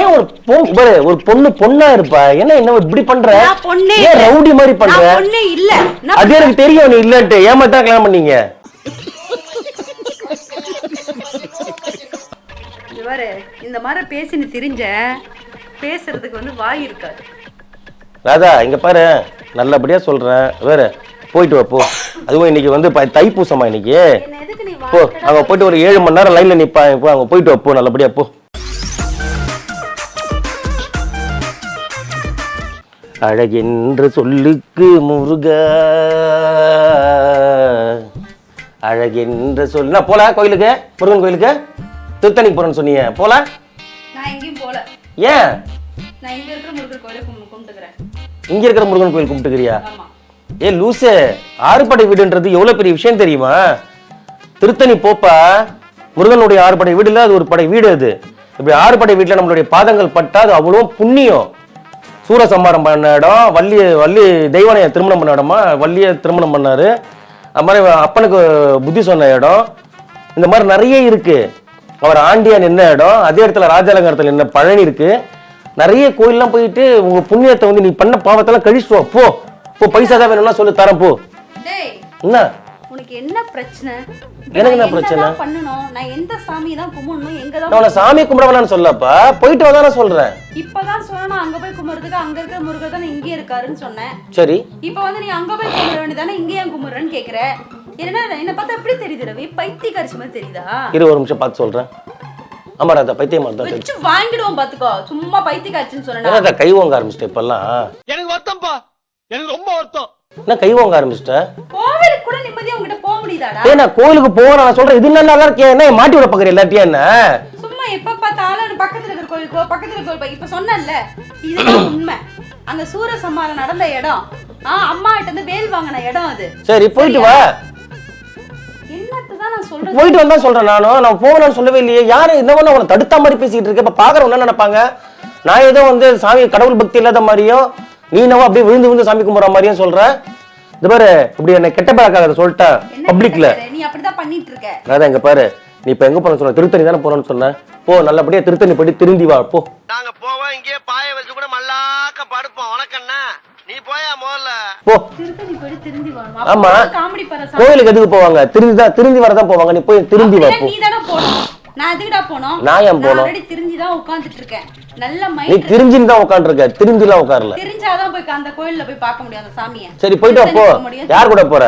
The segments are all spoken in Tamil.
ஏன் ஒரு பொண்ணு பாரு ஒரு பொண்ணு பொண்ணா இருப்பா? என்ன என்ன இப்படி பண்ற? ஏன். ரவுடி மாதிரி பண்ற? இல்ல. அது எனக்கு தெரியும் நீ இல்லன்ட்டு. ஏமாட்டா கல்யாணம் பண்ணீங்க? இங்க பாரு இந்த மாதிரி பேசினு திரிஞ்ச பேசுறதுக்கு வந்து வாய் இருக்காது. ராதா இங்க பாரு. நல்லபடியா சொல்றேன். வேற போயிட்டு வா போ. அதுவும் இன்னைக்கு வந்து தைப்பூசமா இன்னைக்கு? போ. அங்க போயிட்டு ஒரு ஏழு மணி நேரம் லைன்ல நிப்பா அங்க போயிட்டு வா போ. நல்லபடியா போ. அழகென்ற சொல்லுக்கு முருக. அழகென்ற சொல்லு நான் போல கோயிலுக்கு? முருகன் கோயிலுக்கு? திருத்தணிக்கு போறேன்னு சொன்னீங்க. போல? நான் எங்கேயும் போல. ஏன்? இங்க இருக்கிற முருகன் கோயில் கும்பிட்டுக்கிறியா? ஏ லூசு ஆறுபடை வீடுன்றது எவ்வளவு பெரிய விஷயம் தெரியுமா? திருத்தணி போப்பா முருகனுடைய ஆறுபடை வீடு இல்ல அது ஒரு படை வீடு அது. இப்படி ஆறுபடை வீட்டுல நம்மளுடைய பாதங்கள் பட்டா அது அவ்வளோ புண்ணியம். சூரசம்மாரம் பண்ண இடம் வள்ளி வள்ளி தெய்வானைய திருமணம் பண்ண இடமா? வள்ளிய திருமணம் பண்ணாரு. அது மாதிரி அப்பனுக்கு புத்தி சொன்ன இடம். இந்த மாதிரி நிறைய இருக்கு. அவர் ஆண்டியா நின்ன இடம். அதே இடத்துல ராஜாலங்கரத்தில் நின்ன பழனி இருக்கு. நிறைய கோயில்லாம் போயிட்டு உங்க புண்ணியத்தை வந்து நீ பண்ண பாவத்தெல்லாம் கழிச்சுட்டு போ. போ பைசா தான் வேணும்னா சொல்லு தரேன் போ. என்ன? உனக்கு என்ன பிரச்சனை? எனக்கு என்ன நான் பிரச்சனை? பண்ணணும்? நான் எந்த சாமி தான் கும்பிடணும்? எங்க நான் தான் உன்னை சாமி கும்பிட வேணாம்னு சொல்லப்பா. போயிட்டு வா நான் சொல்றேன். இப்பதான் சொல்லணும். அங்க போய் கும்பிடுறதுக்கு அங்க இருக்கிற முருகர் தான் இங்கே இருக்காருன்னு சொன்னேன். சரி. இப்ப வந்து நீ அங்க போய் கும்பிட வேண்டியதானே இங்கே ஏன் கும்பிடுறேன்னு கேக்குற? என்ன என்ன பார்த்தா எப்படி தெரியுது ரவி? பைத்திய கரிசி மாதிரி தெரியுதா? இரு ஒரு நிமிஷம் பார்த்து சொல்றேன். ஆமா ராதா பைத்தியம் மாதிரி தான் தெரியும் வச்சு வாங்கிடுவோம் பாத்துக்கோ சும்மா பைத்திய கரிசின்னு சொன்னா கை ஓங்க ஆரம்பிச்சிட்ட இப்பெல்லாம்? எனக்கு வருத்தம்ப்பா எனக்கு ரொம்ப வருத்தம். என்ன கை ஓங்க ஆரம்பிச்சிட்ட? கோவிலுக்கு கூட நிம்மதியா முடியுதாடா? ஏய் நான் கோயிலுக்கு போறேன் நான் சொல்றேன். இது நல்லா இருக்கே. என்ன மாட்டி விட பாக்குற எல்லாத்தையும் என்ன? சும்மா எப்ப பார்த்தாலும் பக்கத்துல இருக்கிற கோயில் போ பக்கத்துல இருக்கிற கோயில். இப்ப சொன்னேன்ல இதுதான் உண்மை. அங்க சூரசம்மாரம் நடந்த இடம் ஆ அம்மா கிட்ட இருந்து வேல் வாங்கின இடம் அது. சரி போயிட்டு வா. போயிட்டு வந்தா சொல்றேன் நானும் நான் போகணும்னு சொல்லவே இல்லையே. யாரு இந்த மாதிரி உன தடுத்த மாதிரி பேசிக்கிட்டு இருக்க? இப்ப பாக்குறவங்க என்ன நினைப்பாங்க? நான் ஏதோ வந்து சாமி கடவுள் பக்தி இல்லாத மாதிரியும் நீ என்னவோ அப்படியே விழுந்து விழுந்து சாமி கும்பிட்ற மாதிரியும் சொல்ற இந்த பாரு இப்படி என்ன கெட்ட பழக்காக சொல்லிட்டேன் பப்ளிக்ல? நீ அப்படிதான் பண்ணிட்டு இருக்க அதான் இங்க பாரு நீ இப்ப எங்க போன சொன்ன? திருத்தணி தானே போறேன்னு சொன்ன? போ நல்லபடியா திருத்தணி போயிட்டு திருந்தி வா போ. நாங்க போவோம் இங்கேயே பாய வச்சு கூட மல்லாக்க படுப்போம். உனக்கண்ணா நீ போயா முதல்ல? போ. திருத்தணி போயிட்டு திருந்தி ஆமா. வரணும் காமெடி பர கோயிலுக்கு எதுக்கு போவாங்க? திருந்தி தான் திருந்தி வரதான் போவாங்க. நீ போய் திருந்தி வா போ. தானே நான் எதுக்குடா போனோம்? நான் ஏன் போகணும்? ஆல்ரெடி திருந்தி தான் உட்கார்ந்துட்டு இருக்கேன். நல்ல நீ திருஞ்சின்னு தான் உட்காந்துருக்க திருந்திலாம் உட்காரல. தெரிஞ்சாதான் போய் அந்த கோயில்ல போய் பார்க்க முடியும் அந்த சாமியை. சரி போயிட்டு வா போ. யார் கூட போற?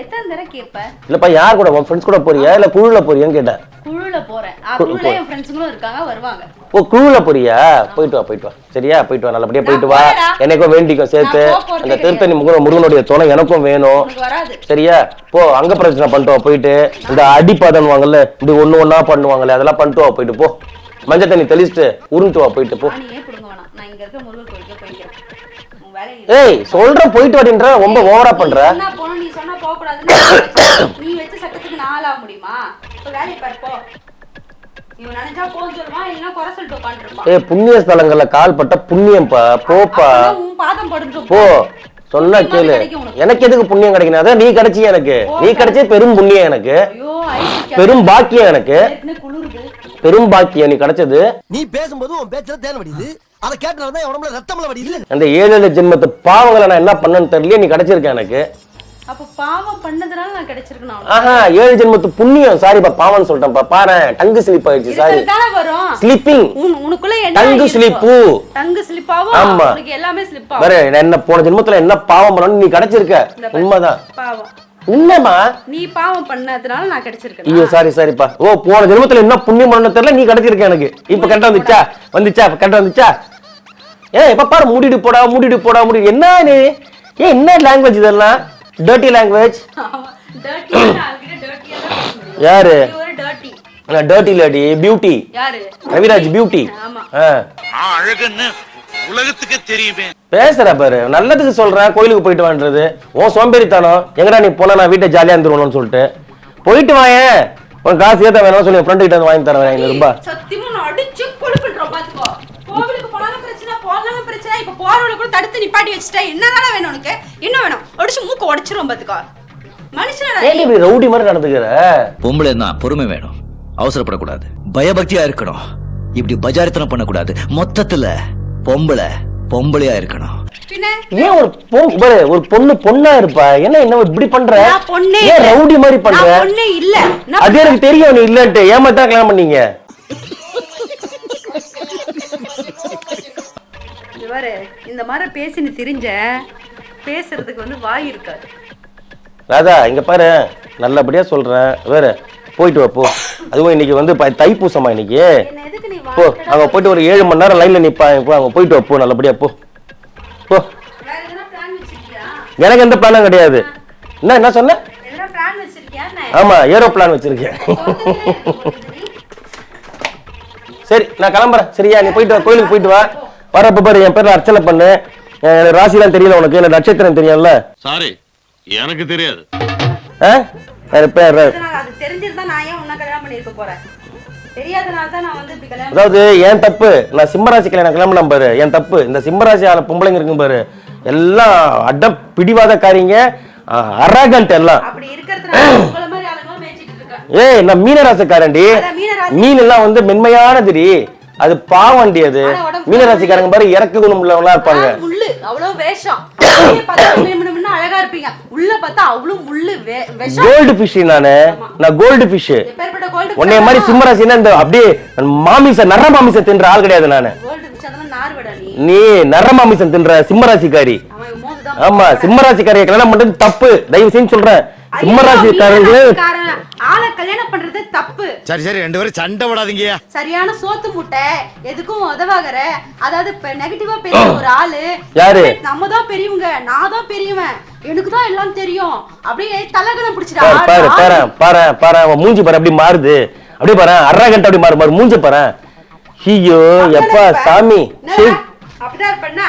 எத்தனை தடவை கேட்ப? இல்லப்பா யார் கூட? ஃப்ரெண்ட்ஸ் கூட போறியா? இல்ல குழுல போறியான்னு கேட்டேன் குழுல போறேன். குழுல என் ஃப்ரெண்ட்ஸுங்களும் இருக்காங்க வருவாங்க. ஓ குழுல போறியா? போயிட்டு வா போயிட்டு வா. சரியா? போயிட்டு வா நல்லபடியா போயிட்டு வா. எனக்கும் வேண்டிக்கும் சேர்த்து. அந்த திருத்தணி முருகன் முருகனுடைய துணை எனக்கும் வேணும். சரியா? போ அங்க பிரச்சனை பண்ணிட்டு வா போயிட்டு. இந்த அடிப்பாதன்வாங்கல்ல இப்படி ஒண்ணு ஒண்ணா பண்ணுவாங்கல்ல அதெல்லாம் பண்ணிட்டு வா போயிட்டு போ. மஞ்சள் தண்ணி தெளிச்சுட்டு உருண்டு வா போயிட்டு போ. ஏய் சொல்ற போயிட்டு வாடின்ற ரொம்ப ஓவரா பண்ற. நீ சொன்னா போக கூடாதுன்னு நீ வச்ச சட்டத்துக்கு நான் ஆளாக முடியுமா? இப்ப வேலையை பாரு போ. ஏய் புண்ணிய ஸ்தலங்கள்ல கால் பட்ட புண்ணியம்ப்பா போப்பா. போ. சொன்னா கேளு. எனக்கு எதுக்கு புண்ணியம் கிடைக்கணும் அதான் நீ கிடைச்சி எனக்கு? நீ கிடைச்சே. பெரும் புண்ணியம் எனக்கு. பெரும் பாக்கியம் எனக்கு. பெரும் பாக்கியம் நீ கிடைச்சது. நீ பேசும்போது உன் பேச்சுல தேன் வடியுது. அதை கேட்டனால உடம்புல ரத்தம்ல வடியுது. அந்த ஏழு ஏழு ஜென்மத்து பாவங்களை நான் என்ன பண்ணேன்னு தெரியல நீ கிடைச்சிருக்க எனக்கு. அப்ப பாவம் பண்ணதுனால நான் கிடைச்சிருக்கணும். ஆஹா ஏழு ஜென்மத்து புண்ணியம். சாரிப்பா பாவம்னு சொல்லிட்டேன்ப்பா பாரு டங்கு ஸ்லிப் ஆயிடுச்சு சாரி வரும். ஸ்லிப்பிங் உன்- உனக்குள்ள என்ன டங்கு? ஸ்லிப்பு டங்கு ஸ்லிப் ஆகும் ஆமா. உனக்கு எல்லாமே ஸ்லிப் ஆகும் வேற என்ன போன ஜென்மத்துல என்ன பாவம் பண்ணணும் நீ கிடைச்சிருக்க. உண்மைதான். பாவம். என்னம்மா நீ பாவம் பண்ணதுனால நான் கிடைச்சிருக்கேன்? ஐயோ சாரி சாரிப்பா ஓ போன ஜென்மத்துல என்ன புண்ணியம் பண்ணணும் தெரியல நீ கிடைச்சிருக்க எனக்கு. இப்ப கரெக்டா வந்துச்சா? வந்துச்சா? கரெக்டா வந்துச்சா? ஏ எப்ப பாரு மூடிட்டு போடா மூடிட்டு போடா மூடி. என்ன நீ? ஏன் என்ன லாங்குவேஜ் இதெல்லாம்? டர்ட்டி லாங்குவேஜ் யாரு? டர்ட்டி டர்ட்டி லேடி பியூட்டி யாரு? ரவிராஜ் பியூட்டி ஆமா. அழகுன்னு உலகத்துக்கு தெரியுமே. பேசுற பாரு. நல்லதுக்கு சொல்றேன் கோயிலுக்கு போயிட்டு வான்றது. உன் சோம்பேறித்தனம் எங்கடா நீ போனா நான் வீட்டை ஜாலியா இருந்துருவோம்னு சொல்லிட்டு. போயிட்டு வாயேன். உன் காசு ஏத்த வேணும் சொல்லி ஃப்ரெண்டு கிட்ட வந்து வாங்கி தரேன் ஐநூறு ரூபாய் சத்தியமா நான் அடிச்சு கொழுப்பிடுறோம் பாத்துக்கோ. கோவிலுக்கு போனாலும் பிரச்சனை போனாலும் பிரச்சனை. இப்ப போறவள கூட தடுத்து நிப்பாட்டி வச்சுட்டா என்னதானே வேணும் உனக்கு? என்ன வேணும்? அடிச்சு மூக்க உடைச்சிரும் பாத்துக்கோ. ஏன் இப்படி ரவுடி மாதிரி நடந்துக்கிற? பொம்பளை தான் பொறுமை வேணும். அவசரப்படக்கூடாது. பயபக்தியா இருக்கணும். இப்படி பஜாரித்தனம் பண்ணக்கூடாது. மொத்தத்துல பொம்பளை பொம்பளையா இருக்கணும். ஏன் ஒரு பொண்ணு பாரு ஒரு பொண்ணு பொண்ணா இருப்பா. என்ன என்ன இப்படி பண்ற? நான் பொண்ணே. ரவுடி மாதிரி பண்ற? நான் பொண்ணே இல்ல. அது எனக்கு தெரியும் நீ இல்லன்ட்டு. ஏமாத்தா கல்யாணம் பண்ணீங்க? இந்த மாதிரி திரிஞ்ச பேசுறதுக்கு வந்து வாய் இருக்காது. ராதா இங்க பாரு. நல்லபடியா சொல்றேன். வேற போயிட்டு வா போ. அதுவும் இன்னைக்கு வந்து ப- தைப்பூசமா இன்னைக்கு. போ அங்க போயிட்டு ஒரு ஏழு மணி நேரம் லைன்ல நிப்பா போ அங்க போயிட்டு வா போ நல்லபடியா போ. போ. வேற எதனா பிளான் வச்சிருக்கியா? எனக்கு எந்த பிளானும் கிடையாது. என்ன என்ன சொன்ன? எதனா பிளான் வச்சிருக்கியா? என்ன? ஆமா ஏரோ பிளான் வச்சிருக்கேன். சரி நான் கிளம்புறேன். சரியா நீ போயிட்டு வா கோயிலுக்கு போயிட்டு வா. வரப்ப பாரு என் பேர்ல அர்ச்சனை பண்ணு. ராசிலாம் தெரியல உனக்கு. எனக்கு நட்சத்திரம் தெரியும்ல. சாரி எனக்கு தெரியாது. ஆ? பேர் தெரிஞ்சிருந்தா நான் ஏன் உன்னை கல்யாணம் பண்ணிருக்க போறேன்? அதாவது என் தப்பு நான் சிம்மராசி கல்யாணம் கிளம்பினேன் பாரு என் தப்பு. இந்த சிம்மராசி பொம்பளைங்க இருக்கும் பாரு. எல்லாம் அடம் பிடிவாதக்காரிங்க அரகண்ட் எல்லாம். ஏய் நான் மீனராசிக்காரன்டி. மீன் எல்லாம் வந்து மென்மையானதுடி. அது பாவண்டி அது. மீனராசிக்காரங்க பாரு இறக்க குணம் உள்ளவங்களா இருப்பாங்க முள்ளு. அவ்வளவு வேஷம். அழகா இருப்பீங்க. உள்ள பார்த்தா அவ்வளவு முள்ளு கோல்டு ஃபிஷ் நானு. நான் கோல்டு ஃபிஷ் உன்னைய மாதிரி சிம்மராசின்னா இந்த அப்படியே மாமிச நர மாமிசம் தின்ற ஆள் கிடையாது நானு. நீ. நர மாமிசம் தின்ற சிம்மராசிக்காரி. ஆமா சிம்மராசிக்காரியை கல்யாணம் பண்றது தப்பு. தயவு செஞ்சு சொல்றேன் சிம்மராசிக்காரங்க கல்யாணம் பண்றது தப்பு. சரி சரி ரெண்டு பேரும் சண்டை விடாதீங்க சரியான சோத்து முட்டை எதுக்கும் உதவாகற. அதாவது இப்ப நெகட்டிவா பேசுற ஒரு ஆளு யாரு? நம்ம தான் பெரியவங்க நான் தான் பெரியவன். எனக்கு தான் எல்லாம் தெரியும். அப்படியே தலகணம் பாரு பாரு பாரு பிடிச்சிட்டு பாரு பாரு அவன் மூஞ்சி பாரு அப்படி மாறுது. அப்படியே பாரு அரகண்ட் அப்படி மாறு மாறு மூஞ்சி பாரு. ஐயோ எப்பா சாமி. அப்படிதான் இருப்பேன்னா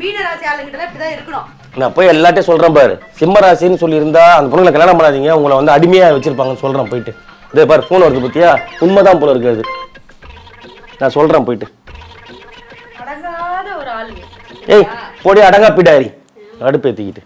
மீனராசி ஆளுங்கிட்ட இப்படிதான் இருக்கணும். நான் போய் எல்லாட்டையும் சொல்றேன் பாரு. சிம்மராசின்னு சொல்லி இருந்தா அந்த பொண்ணுங்களை கல்யாணம் பண்ணாதீங்க. உங்களை வந்து அடிமையா வச்சிருப்பாங்கன்னு சொல்றேன் போயிட்டு. இதே பாரு ஃபோன் வருது பத்தியா? உண்மைதான் போல இருக்காது நான் சொல்றேன் போயிட்டு. ஏய் போடி அடங்கா பிடாரி. அடுப்பு ஏத்திக்கிட்டு.